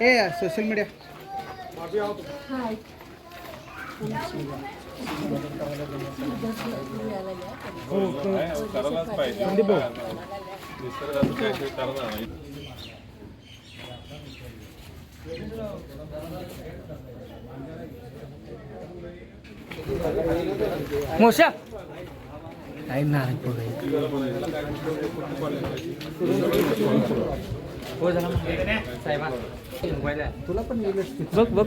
हे social media करायलाच नाही मोशा नाही हो झाला साहेबा तुला पण बघ बघ.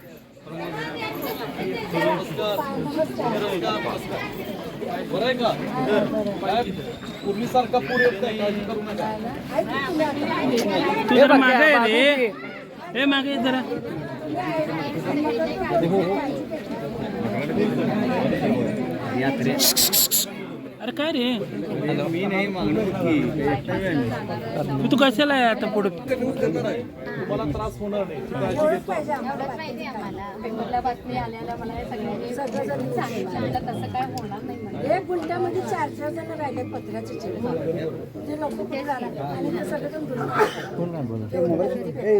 बरं आहे का काय पूर्वीसारखा पूर येत नाही काळजी करू नका तू जरा मागे ये रे. मागे ये जरा अरे काय रे? तू तू कशाला आहे आता पुढे? तुम्हाला त्रास होणार नाही. ती काळजी घेतो. एवढंच माहिती आहे आम्हाला. पेपरला बातमी आल्याला मला सगळ्यांनी सांगितलं. आता तसं काय होणार नाही एक गुंठ्यामध्ये चार चार जण राहिले ते लोक आणि ते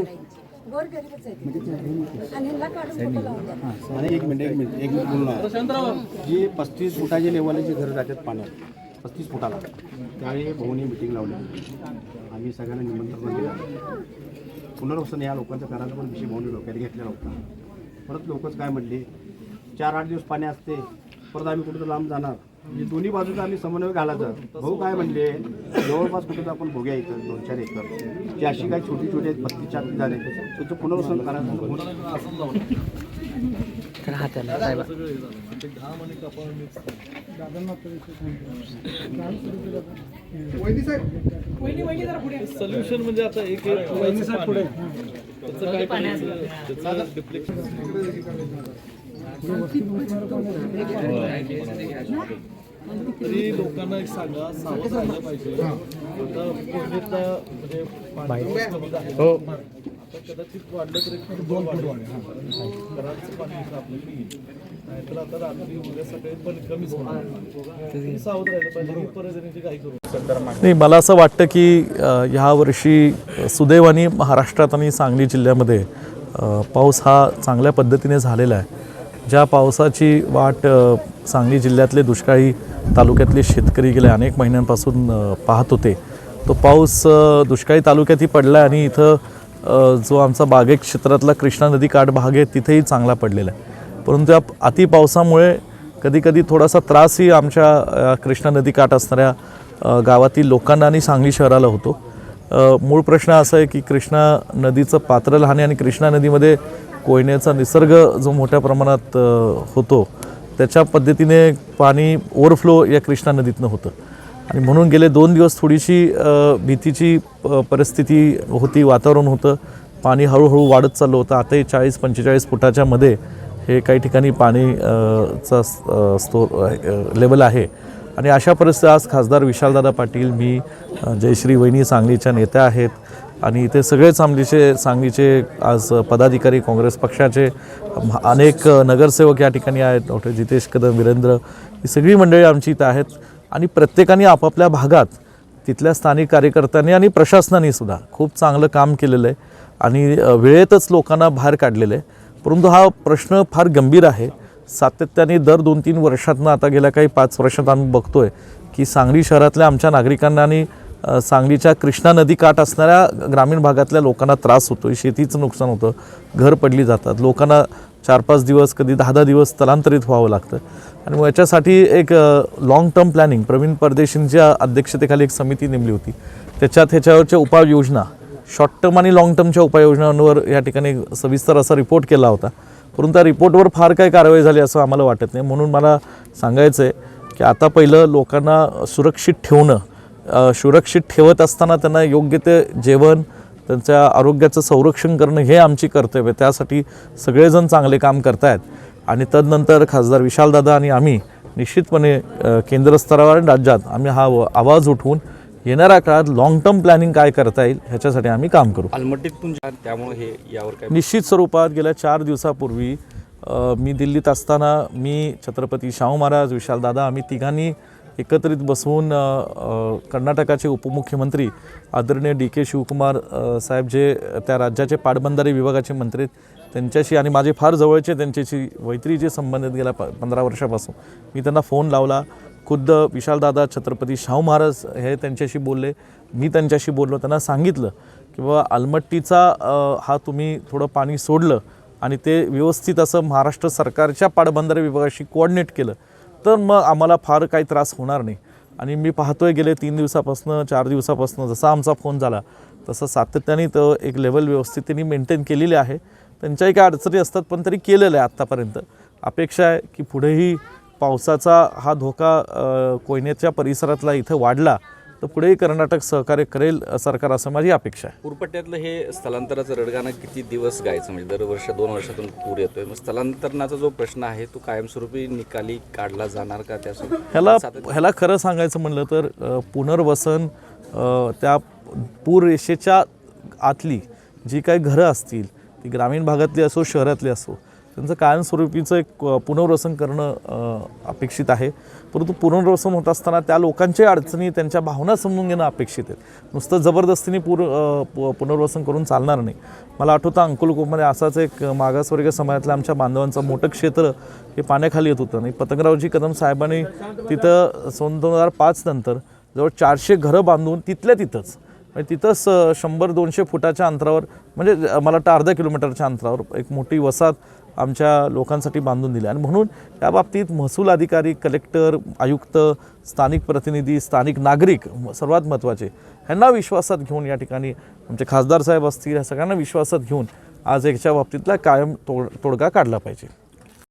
आणि ह्यांना काढून कुठं. आणि एक मिनिट एक मिनिट एक मिनिट बोलणार जी पस्तीस फुटाचे लेवलचे घरं जातात पाण्यात पस्तीस फुटाला. त्यावेळी भाऊनी मिटिंग लावली. आम्ही सगळ्यांना निमंत्रण दिलं. पुनर्वसन या लोकांचा करायचा पण विषय भाऊनी डोक्यात घेतलेला होता. परत लोकच काय म्हणले? चार आठ दिवस पाणी असते परत आम्ही कुठं लांब जाणार. म्हणजे दोन्ही बाजूचा आम्ही समन्वय घालायचा. भाऊ काय म्हणले जवळपास कुठं आपण बघूया इथं दोन चार एकर. ती अशी काही छोटी छोटी आहेत पस्तीस चार झाले. त्याचं पुनर्वसन करायचं सोल्युशन म्हणजे आता एक पुढे. त्याचं काय. तरी लोकांना एक सांगा सावध राहिलं पाहिजे. आता पूर्वीतला म्हणजे पाणी कमी झालं. आता कदाचित वाढलं तरी एक दोन फूट घराचं पाणी इथं आपल्याला येईल नाहीतर आता रात्री उद्या सकाळी पण कमीच होणार. तुम्ही सावध राहिलं पाहिजे. ही पर्यटनाची काही करू नाही मला असं वाटतं की ह्या वर्षी सुदैवाने महाराष्ट्रात आणि सांगली जिल्ह्यामध्ये पाऊस हा चांगल्या पद्धतीने झालेला आहे. ज्या पावसाची वाट सांगली जिल्ह्यातले दुष्काळी तालुक्यातले शेतकरी गेल्या अनेक महिन्यांपासून पाहत होते. तो पाऊस दुष्काळी तालुक्यातही पडला आहे आणि इथं जो आमचा बागे क्षेत्रातला कृष्णा नदी काठ भाग आहे तिथेही चांगला पडलेला आहे. परंतु या अति पावसामुळे कधीकधी थोडासा त्रासही आमच्या कृष्णा नदी काठ असणाऱ्या गावातील लोकांना आणि सांगली शहराला होतो. मूळ प्रश्न असा आहे की कृष्णा नदीचं पात्र लहान आहे आणि कृष्णा नदीमध्ये कोयनेचा निसर्ग जो मोठ्या प्रमाणात होतो त्याच्या पद्धतीने पाणी ओव्हरफ्लो या कृष्णा नदीतनं होतं. आणि म्हणून गेले दोन दिवस थोडीशी भीतीची परिस्थिती होती वातावरण होतं. पाणी हळूहळू वाढत चाललं होतं. आताही चाळीस पंचेचाळीस फुटाच्या मध्ये हे काही ठिकाणी पाणी चा स्तो लेवल आहे. आणि अशा परिस्थितीत आज खासदार विशालदादा पाटील मी जयश्री वहिनी सांगलीच्या नेत्या आहेत आणि इथे सगळेच सांगलीचे सांगलीचे आज पदाधिकारी काँग्रेस पक्षाचे अनेक नगरसेवक या ठिकाणी आहेत. डॉक्टर जितेश कदम वीरेंद्र ही सगळी मंडळी आमची इथं आहेत. आणि प्रत्येकाने आपापल्या भागात तिथल्या स्थानिक कार्यकर्त्यांनी आणि प्रशासनाने सुद्धा खूप चांगलं काम केलेलं आहे. आणि वेळेतच लोकांना बाहेर काढलेलं आहे. परंतु हा प्रश्न फार गंभीर आहे. सातत्याने दर दोन तीन वर्षातनं आता गेल्या काही पाच वर्षात आम्ही बघतोय की सांगली शहरातल्या आमच्या नागरिकांना आणि सांगलीच्या कृष्णा नदी काठ असणाऱ्या ग्रामीण भागातल्या लोकांना त्रास होतो शेतीचं नुकसान होतं घर पडली जातात लोकांना चार पाच दिवस कधी दहा दहा दिवस स्थलांतरित व्हावं लागतं. आणि मग याच्यासाठी एक लाँग टर्म प्लॅनिंग प्रवीण परदेशींच्या अध्यक्षतेखाली एक समिती नेमली होती. त्याच्यात ह्याच्यावरच्या उपाययोजना शॉर्ट टर्म आणि लाँग टर्मच्या उपाययोजनांवर या ठिकाणी सविस्तर असा रिपोर्ट केला होता. परंतु त्या रिपोर्टवर फार काही कारवाई झाली असं आम्हाला वाटत नाही. म्हणून मला सांगायचं आहे की आता पहिलं लोकांना सुरक्षित ठेवणं सुरक्षित ठेवत असताना त्यांना योग्य ते जेवण त्यांच्या आरोग्याचं संरक्षण करणं हे आमची कर्तव्य आहे. त्यासाठी सगळेजण चांगले काम करतायत. आणि तदनंतर खासदार विशालदादा आणि आम्ही निश्चितपणे अ, केंद्र स्तरावर आणि राज्यात आम्ही हा आवाज उठवून येणाऱ्या काळात लाँग टर्म प्लॅनिंग काय करता येईल ह्याच्यासाठी आम्ही काम करू. अलमट्टीतून जा- त्यामुळे हे यावर काय निश्चित स्वरूपात गेल्या चार दिवसापूर्वी मी दिल्लीत असताना मी छत्रपती शाहू महाराज विशालदादा आम्ही तिघांनी एकत्रित बसवून कर्नाटकाचे उपमुख्यमंत्री आदरणीय डी के शिवकुमार साहेब जे त्या राज्याचे पाटबंधारे विभागाचे मंत्री आहेत त्यांच्याशी आणि माझे फार जवळचे त्यांच्याशी मैत्रीचे संबंध आहेत गेल्या प पंधरा वर्षापासून मी त्यांना फोन लावला. खुद्द विशालदादा छत्रपती शाहू महाराज हे त्यांच्याशी बोलले. मी त्यांच्याशी बोललो त्यांना सांगितलं की बाबा आलमट्टीचा हा तुम्ही थोडं पाणी सोडलं आणि ते व्यवस्थित असं महाराष्ट्र सरकारच्या पाटबंधारे विभागाशी कोऑर्डिनेट केलं तर मग आम्हाला फार काही त्रास होणार नाही. आणि मी पाहतोय गेले तीन दिवसापासून चार दिवसापासून जसा आमचा फोन झाला तसं सातत्याने तो एक लेवल व्यवस्थित त्यांनी मेंटेन केलेली आहे. त्यांच्याही काही अडचणी असतात पण तरी केलेलं आहे आत्तापर्यंत अपेक्षा आहे की पुढेही पावसाचा हा धोका कोयनेच्या परिसरातला इथं वाढला तर पुढेही कर्नाटक सहकार्य करेल सरकार असं माझी अपेक्षा आहे. पूरपट्ट्यातलं हे स्थलांतराचं रडगाणं किती दिवस गायचं? म्हणजे दरवर्ष दोन वर्षातून पूर येतोय. मग स्थलांतरणाचा जो प्रश्न आहे तो कायमस्वरूपी निकाली काढला जाणार का त्यासोबत? ह्याला ह्याला खरं सांगायचं म्हणलं तर पुनर्वसन त्या पूर रेषेच्या आतली जी काही घरं असतील ती ग्रामीण भागातली असो शहरातली असो त्यांचं कायमस्वरूपीचं एक पुनर्वसन करणं अपेक्षित आहे. परंतु पुनर्वसन होत असताना त्या लोकांच्या अडचणी त्यांच्या भावना समजून घेणं अपेक्षित आहे नुसतं जबरदस्तीने पूर पु- पुनर्वसन करून चालणार नाही. मला आठवतं अंकुलकोपमध्ये असाच एक मागासवर्गीय समाजातल्या आमच्या बांधवांचं मोठं क्षेत्र हे पाण्याखाली येत होतं. आणि पतंगरावजी कदम साहेबांनी तिथं सन दोन हजार पाच नंतर जवळ चारशे घरं बांधून तिथल्या तिथंच म्हणजे तिथंच शंभर दोनशे फुटाच्या अंतरावर म्हणजे मला वाटतं अर्धा किलोमीटरच्या अंतरावर एक मोठी वसाहत आमच्या लोकांसाठी बांधून दिले. आणि म्हणून त्या बाबतीत महसूल अधिकारी कलेक्टर आयुक्त स्थानिक प्रतिनिधी स्थानिक नागरिक सर्वात महत्त्वाचे ह्यांना विश्वासात घेऊन या ठिकाणी आमचे खासदार साहेब असतील या सगळ्यांना विश्वासात घेऊन आज याच्या बाबतीतला कायम तोड तोडगा काढला पाहिजे.